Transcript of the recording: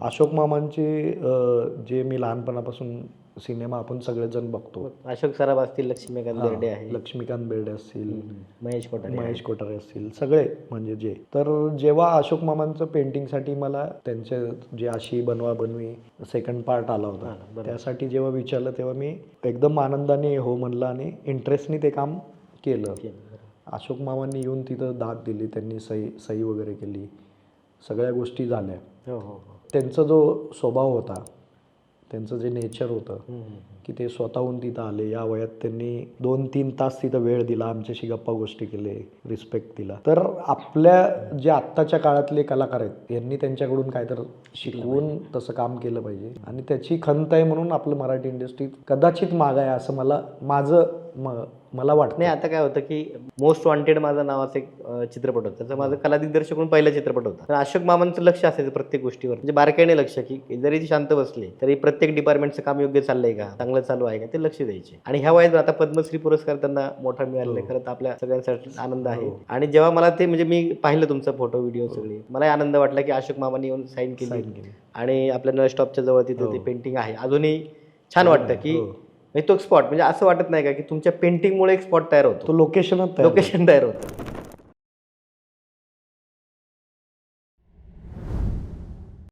अशोक मामांचे जे मी लहानपणापासून सिनेमा आपण सगळेजण बघतो. अशोक सराफ असतील लक्ष्मीकांत बेर्डे आहे लक्ष्मीकांत बेर्डे असतील महेश कोठारे महेश कोठारे असतील सगळे म्हणजे जे. तर जेव्हा अशोक मामांचं पेंटिंगसाठी मला त्यांचे जे अशी बनवा बनवी सेकंड पार्ट आला होता त्यासाठी जेव्हा विचारलं तेव्हा मी एकदम आनंदाने हो म्हणलं आणि इंटरेस्टने ते काम केलं. अशोक मामांनी येऊन तिथं दाद दिली त्यांनी सही सही वगैरे केली. सगळ्या गोष्टी झाल्या. हो हो हो. त्यांचा जो स्वभाव होता त्यांचं जे नेचर होतं. की ते स्वतःहून तिथं आले. या वयात त्यांनी दोन तीन तास तिथं वेळ दिला आमच्याशी गप्पा गोष्टी केले रिस्पेक्ट दिला. तर आपल्या जे आत्ताच्या काळातले कलाकार आहेत यांनी त्यांच्याकडून काय तर शिकवून तसं काम केलं पाहिजे. आणि त्याची खंत आहे म्हणून आपलं मराठी इंडस्ट्रीत कदाचित माग आहे असं मला माझं म- मला वाटतं. नाही आता काय होतं की मोस्ट वॉन्टेड माझं नावाचं एक चित्रपट होतं. त्याचा माझं कला दिग्दर्शक म्हणून पहिला चित्रपट होता. तर अशोक मामांचं लक्ष असायचं प्रत्येक गोष्टीवर. म्हणजे बारकाईने लक्ष की जरी ती शांत बसले तरी प्रत्येक डिपार्टमेंटचं काम योग्य चाललंय का? चांगलं चालू आहे का? ते लक्ष द्यायचे. आणि ह्या वयात आता पद्मश्री पुरस्कार त्यांना मोठा मिळालेला आहे. खरं तर आपल्या सगळ्यांसाठी आनंद आहे. आणि जेव्हा मला ते म्हणजे मी पाहिलं तुमचा फोटो व्हिडिओ सगळे मला आनंद वाटला की अशोक मामांनी येऊन साईन केली. आणि आपल्या नळ स्टॉपच्या जवळ तिथे ते पेंटिंग आहे. अजूनही छान वाटतं की हो. म्हणजे तो स्पॉट म्हणजे असं वाटत नाही का की तुमच्या पेंटिंगमुळे एक स्पॉट तयार होतो. तयार लोकेशन तयार होतं.